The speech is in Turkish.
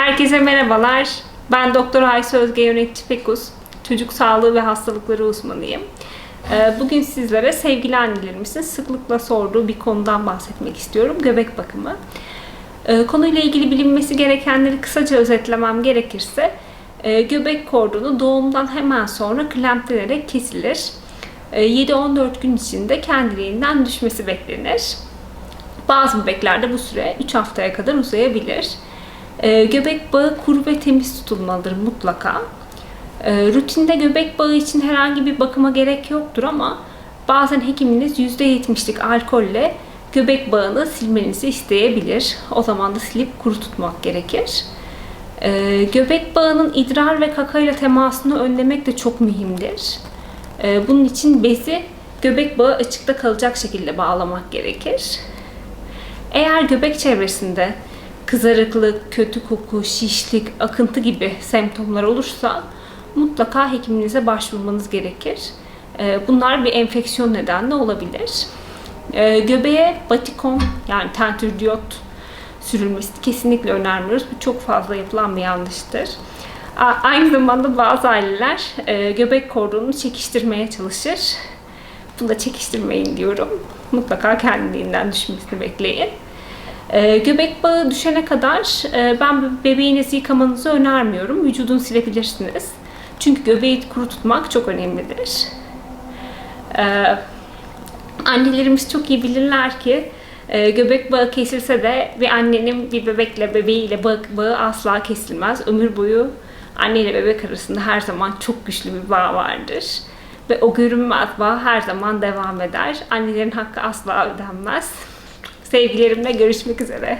Herkese merhabalar. Ben Doktor Ayşe Özge Yönetici Pekus. Çocuk sağlığı ve hastalıkları uzmanıyım. Ee, Bugün sizlere sevgili annelerimizin sıklıkla sorduğu bir konudan bahsetmek istiyorum. Göbek bakımı. Ee, Konuyla ilgili bilinmesi gerekenleri kısaca özetlemem gerekirse e, göbek kordonu doğumdan hemen sonra klemplenerek kesilir. E, 7-14 gün içinde kendiliğinden düşmesi beklenir. Bazı bebeklerde bu süre 3 haftaya kadar uzayabilir. E, göbek bağı kuru ve temiz tutulmalıdır mutlaka. E, rutinde göbek bağı için herhangi bir bakıma gerek yoktur ama bazen hekiminiz %70'lik alkolle göbek bağını silmenizi isteyebilir. O zaman da silip kuru tutmak gerekir. E, göbek bağının idrar ve kakayla temasını önlemek de çok mühimdir. E, bunun için bezi göbek bağı açıkta kalacak şekilde bağlamak gerekir. Eğer göbek çevresinde kızarıklık, kötü koku, şişlik, akıntı gibi semptomlar olursa mutlaka hekiminize başvurmanız gerekir. Ee, Bunlar bir enfeksiyon nedenle olabilir. Ee, Göbeğe batikon yani tentürdiyot sürülmesi kesinlikle önermiyoruz. Bu çok fazla yapılan bir yanlıştır. Aynı zamanda bazı aileler e, göbek kordonunu çekiştirmeye çalışır. Bunu da çekiştirmeyin diyorum. Mutlaka kendiliğinden düşmesini bekleyin. Ee, göbek bağı düşene kadar e, ben bebeğinizi yıkamanızı önermiyorum. Vücudunu silebilirsiniz. Çünkü göbeği kuru tutmak çok önemlidir. Ee, annelerimiz çok iyi bilirler ki e, göbek bağı kesilse de bir annenin bir bebekle bebeğiyle bağı, bağı asla kesilmez. Ömür boyu anne ile bebek arasında her zaman çok güçlü bir bağ vardır. Ve o görünmez bağ her zaman devam eder. Annelerin hakkı asla ödenmez. Sevgilerimle görüşmek üzere.